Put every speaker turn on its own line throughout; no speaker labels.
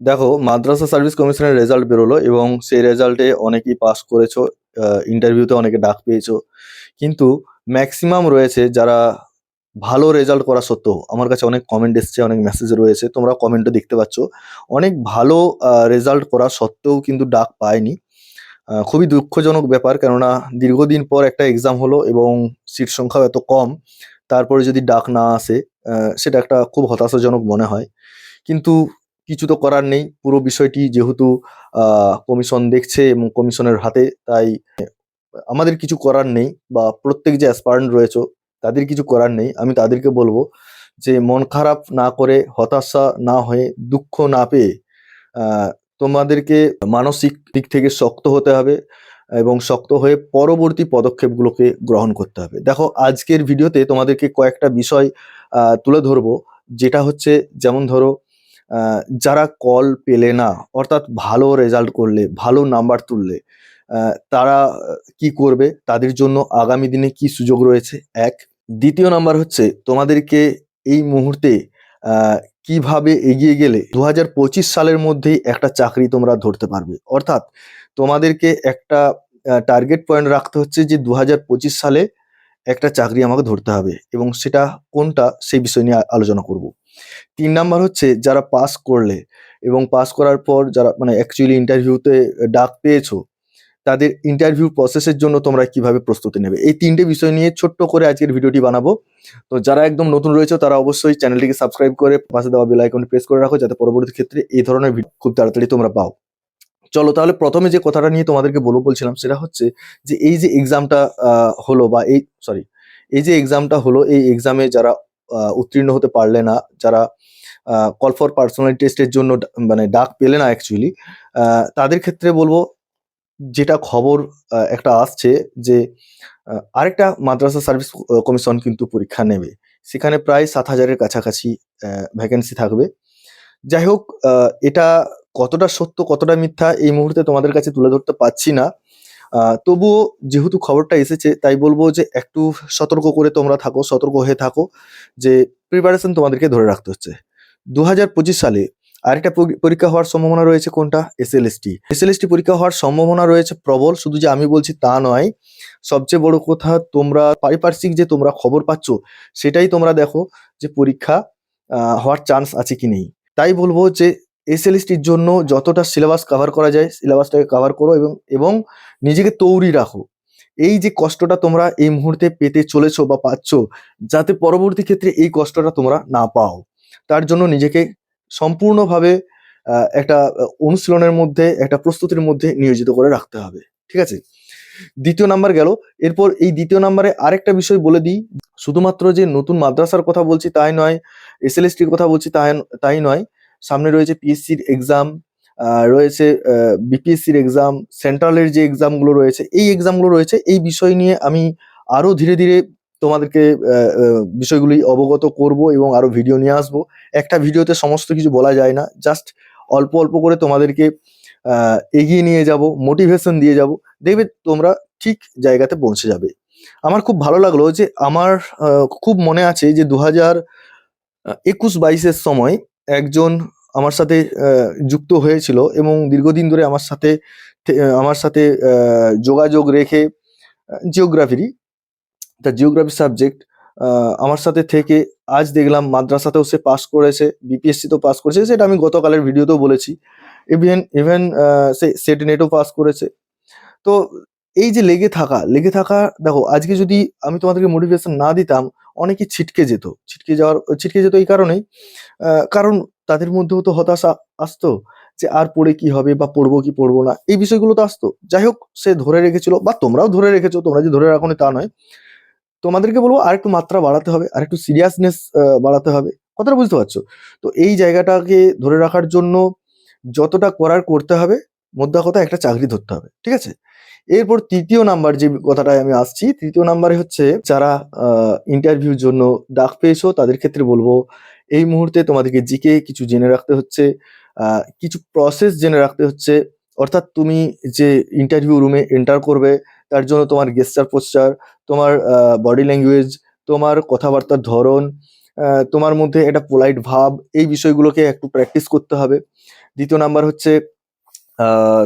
দেখো, মাদ্রাসা সার্ভিস কমিশনের রেজাল্ট বেরোলো এবং সেই রেজাল্টে অনেকেই পাস করেছ ইন্টারভিউতে অনেকে ডাক পেয়েছ। কিন্তু ম্যাক্সিমাম রয়েছে যারা ভালো রেজাল্ট করা সত্ত্বেও, আমার কাছে অনেক কমেন্ট এসছে, অনেক মেসেজ রয়েছে, তোমরা কমেন্টও দেখতে পাচ্ছ। অনেক ভালো রেজাল্ট করা সত্ত্বেও কিন্তু ডাক পায়নি। খুবই দুঃখজনক ব্যাপার, কেননা দীর্ঘদিন পর একটা এক্সাম হলো এবং সিট সংখ্যাও এত কম, তারপরে যদি ডাক না আসে সেটা একটা খুব হতাশাজনক মনে হয়। কিন্তু কিছু তো করার নেই। পুরো বিষয়টি যেহেতু কমিশন দেখছে এবং কমিশনের হাতে, তাই আমাদের কিছু করার নেই বা প্রত্যেক যে অ্যাসপারেন্ট রয়েছে, তাদের কিছু করার নেই। আমি তাদেরকে বলব যে, মন খারাপ না করে, হতাশা না হয়ে, দুঃখ না পেয়ে তোমাদেরকে মানসিক দিক থেকে শক্ত হতে হবে এবং শক্ত হয়ে পরবর্তী পদক্ষেপগুলোকে গ্রহণ করতে হবে। দেখো, আজকের ভিডিওতে তোমাদেরকে কয়েকটা বিষয় তুলে ধরবো। যেটা হচ্ছে, যেমন ধরো যারা কল পেলে না, অর্থাৎ ভালো রেজাল্ট করলে, ভালো নাম্বার তুললে তারা কি করবে? তাদের জন্য আগামী দিনে কি সুযোগ রয়েছে? এক, দ্বিতীয় নাম্বার হচ্ছে তোমাদেরকে এই মুহূর্তে কীভাবে এগিয়ে গেলে দু হাজার পঁচিশ সালের মধ্যেই একটা চাকরি তোমরা ধরতে পারবে। অর্থাৎ তোমাদেরকে একটা টার্গেট পয়েন্ট রাখতে হচ্ছে যে দু হাজার পঁচিশ সালে একটা চাকরি আমাকে ধরতে হবে এবং সেটা কোনটা সেই বিষয় নিয়ে আলোচনা করব। তিন নাম্বার হচ্ছে যারা পাস করলে এবং পাস করার পর যারা মানে অ্যাকচুয়ালি ইন্টারভিউতে ডাক পেয়েছ, তাদের ইন্টারভিউ প্রসেসের জন্য তোমরা কীভাবে প্রস্তুতি নেবে? এই তিনটে বিষয় নিয়ে ছোট্ট করে আজকের ভিডিওটি বানাবো। তো যারা একদম নতুন রয়েছে, তারা অবশ্যই চ্যানেলটিকে সাবস্ক্রাইব করে পাশে দেওয়া বেল আইকনটি প্রেস করে রাখো, যাতে পরবর্তী ক্ষেত্রে এই ধরনের ভিডিও খুব তাড়াতাড়ি তোমরা পাও। চলো তাহলে প্রথমে যে কথাটা নিয়ে তোমাদেরকে বলব, বলছিলাম, সেটা হচ্ছে যে এই যে এক্সামটা হলো বা এই সরি এই যে এক্সামটা হলো, এই এক্সামে যারা উত্তীর্ণ হতে পারলে না। যারা কল ফর পার্সোনালিটি টেস্টের জন্য মানে ডাক পেলে না অ্যাকচুয়ালি তাদের ক্ষেত্রে বলব, যেটা খবর একটা আসছে যে আরেকটা মাদ্রাসা সার্ভিস কমিশন কিন্তু পরীক্ষা নেবে। সেখানে প্রায় সাত হাজারের কাছাকাছি ভ্যাকেন্সি থাকবে। যাই হোক এটা কতটা সত্য, কতটা মিথ্যা এই মুহূর্তে তোমাদের কাছে তুলে ধরতে পারছি না। তবুও যেহেতু খবরটা এসেছে, তাই বলব যে একটু সতর্ক করে তোমরা থাকো, সতর্ক হয়ে থাকো যে প্রিপারেশন তোমাদেরকে ধরে রাখতে হচ্ছে। দু হাজার পঁচিশ সালে আরেকটা পরীক্ষা হওয়ার সম্ভাবনা রয়েছে কোনটা? এসএলএসটি এসএলএসটি পরীক্ষা হওয়ার সম্ভাবনা রয়েছে প্রবল, শুধু যে আমি বলছি তা নয়, সবচেয়ে বড় কথা তোমরা পারিপার্শ্বিক যে তোমরা খবর পাচ্ছ, সেটাই তোমরা দেখো যে পরীক্ষা হওয়ার চান্স আছে কি নেই। তাই বলব যে এসএলএসটির জন্য যতটা সিলেবাস কভার করা যায় সিলেবাসটাকে কভার করো এবং এবং নিজেকে তৈরি রাখো। এই যে কষ্টটা তোমরা এই মুহূর্তে পেতে চলেছো বা পাচ্ছ, যাতে পরবর্তী ক্ষেত্রে এই কষ্টটা তোমরা না পাও। তার জন্য নিজেকে সম্পূর্ণভাবে একটা অনুশীলনের মধ্যে, একটা প্রস্তুতির মধ্যে নিয়োজিত করে রাখতে হবে। ঠিক আছে? দ্বিতীয় নাম্বার গেল। এরপর এই দ্বিতীয় নাম্বারে আরেকটা বিষয় বলে দিই। শুধুমাত্র যে নতুন মাদ্রাসার কথা বলছি তাই নয়, এসএলএসটির কথা বলছি তাই তাই নয় সামনে রয়েছে পিএসসির এক্সাম রয়েছে বিপিএসসির এক্সাম সেন্ট্রালের যে এক্সামগুলো রয়েছে, এই এক্সামগুলো রয়েছে, এই বিষয় নিয়ে আমি আরও ধীরে ধীরে তোমাদেরকে বিষয়গুলি অবগত করব এবং আরও ভিডিও নিয়ে আসব। একটা ভিডিওতে সমস্ত কিছু বলা যায় না জাস্ট অল্প অল্প করে তোমাদেরকে এগিয়ে নিয়ে যাব মোটিভেশন দিয়ে যাব, দেখবে তোমরা ঠিক জায়গাতে পৌঁছে যাবে। আমার খুব ভালো লাগল যে আমার খুব মনে আছে যে দু হাজার একুশ বাইশের সময় একজন আমার সাথে যুক্ত হয়েছিল এবং দীর্ঘদিন ধরে আমার সাথে আমার সাথে যোগাযোগ রেখে জিওগ্রাফিরই তা জিওগ্রাফি সাবজেক্ট আমার সাথে থেকে আজ দেখলাম মাদ্রাসাতেও সে পাস করেছে বিপিএসসি তো পাস করেছে, সেটা আমি গতকালের ভিডিওতেও বলেছি। ইভেন ইভেন সে সেট নেটও পাস করেছে। তো এই যে লেগে থাকা লেগে থাকা, দেখো, আজকে যদি আমি তোমাদেরকে মোটিভেশন না দিতাম অনেকে ছিটকে যেত। ছিটকে যাওয়ার, ছিটকে যেত এই কারণেই। কারণ তাদের মধ্যেও তো হতাশা আসতো যে আর পড়ে কি হবে বা পড়ব কি পড়ব না। এই বিষয়গুলো তো আসতো। যাই হোক, সে ধরে রেখেছিল বা তোমরাও ধরে রেখেছো, তোমরা যে ধরে রাখো তা নয়। তোমাদেরকে বলব আর একটু মাত্রা বাড়াতে হবে, আরেকটু সিরিয়াসনেস বাড়াতে হবে। কথাটা বুঝতে পারছ? তো এই জায়গাটাকে ধরে রাখার জন্য যতটা করার করতে হবে মোদ্দা কথা একটা চাকরি ধরতে হবে, ঠিক আছে? এরপর তৃতীয় নাম্বার যে কথাটায় আমি আসছি, তৃতীয় নাম্বারে হচ্ছে যারা ইন্টারভিউর জন্য ডাক পেয়েছ, তাদের ক্ষেত্রে বলব, এই মুহূর্তে তোমাদেরকে জিকে কিছু জেনে রাখতে হচ্ছে কিছু প্রসেস জেনে রাখতে হচ্ছে, অর্থাৎ তুমি যে ইন্টারভিউ রুমে এন্টার করবে, তার জন্য তোমার গেস্টার পোস্টার তোমার বডি ল্যাঙ্গুয়েজ তোমার কথাবার্তার ধরন তোমার মধ্যে একটা পোলাইট ভাব, এই বিষয়গুলোকে একটু প্র্যাকটিস করতে হবে। দ্বিতীয় নাম্বার হচ্ছে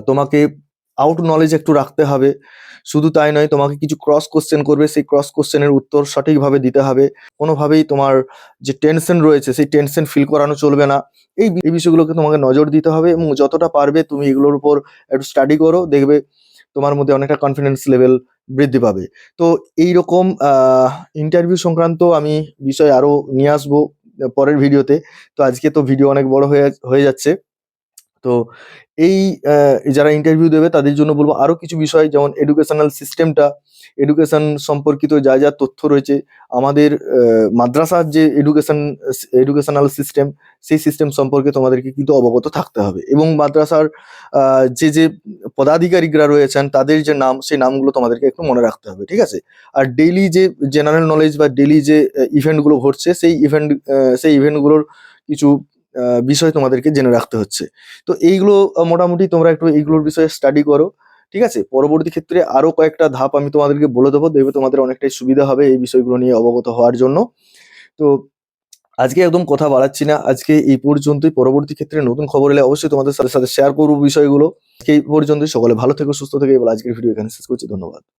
তোমাকে আউট নলেজ একটু রাখতে হবে। শুধু তাই নয়, তোমাকে কিছু ক্রস কোশ্চেন করবে। সেই ক্রস কোশ্চেনের উত্তর সঠিকভাবে দিতে হবে। কোনোভাবেই তোমার যে টেনশন রয়েছে, সেই টেনশন ফিল করানো চলবে না। এই বিষয়গুলোকে তোমাকে নজর দিতে হবে এবং যতটা পারবে তুমি এগুলোর উপর একটু স্টাডি করো, দেখবে তোমার মধ্যে অনেকটা কনফিডেন্স লেভেল বৃদ্ধি পাবে। তো এইরকম ইন্টারভিউ সংক্রান্ত আমি বিষয় আরও নিয়ে আসব পরের ভিডিওতে তো। আজকে তো ভিডিও অনেক বড় হয়ে হয়ে যাচ্ছে। তো এই যারা ইন্টারভিউ দেবে তাদের জন্য বলব আরও কিছু বিষয়, যেমন এডুকেশনাল সিস্টেমটা এডুকেশন সম্পর্কিত যা যা তথ্য রয়েছে, আমাদের মাদ্রাসার যে এডুকেশন এডুকেশনাল সিস্টেম সেই সিস্টেম সম্পর্কে তোমাদেরকে কিন্তু অবগত থাকতে হবে এবং মাদ্রাসার যে যে পদাধিকারিকরা রয়েছেন তাদের যে নাম, সেই নামগুলো তোমাদেরকে একটু মনে রাখতে হবে, ঠিক আছে? আর ডেইলি যে জেনারেল নলেজ বা ডেইলি যে ইভেন্টগুলো ঘটছে, সেই ইভেন্ট সেই ইভেন্টগুলোর কিছু বিষয় তোমাদেরকে জেনে রাখতে হচ্ছে। তো এইগুলো মোটামুটি তোমরা একটু এইগুলোর বিষয়ে স্টাডি করো, ঠিক আছে? পরবর্তী ক্ষেত্রে আরও কয়েকটা ধাপ আমি তোমাদেরকে বলে দেবো, দেখবে তোমাদের অনেকটাই সুবিধা হবে এই বিষয়গুলো নিয়ে অবগত হওয়ার জন্য। তো আজকে একদম কথা বাড়াচ্ছি না, আজকে এই পর্যন্তই। পরবর্তী ক্ষেত্রে নতুন খবর এলে অবশ্যই তোমাদের সাথে সাথে শেয়ার করব বিষয়গুলো। এই পর্যন্তই, সকলে ভালো থেকো, সুস্থ থেকে। এবার আজকের ভিডিও এখানে শেষ করছি, ধন্যবাদ।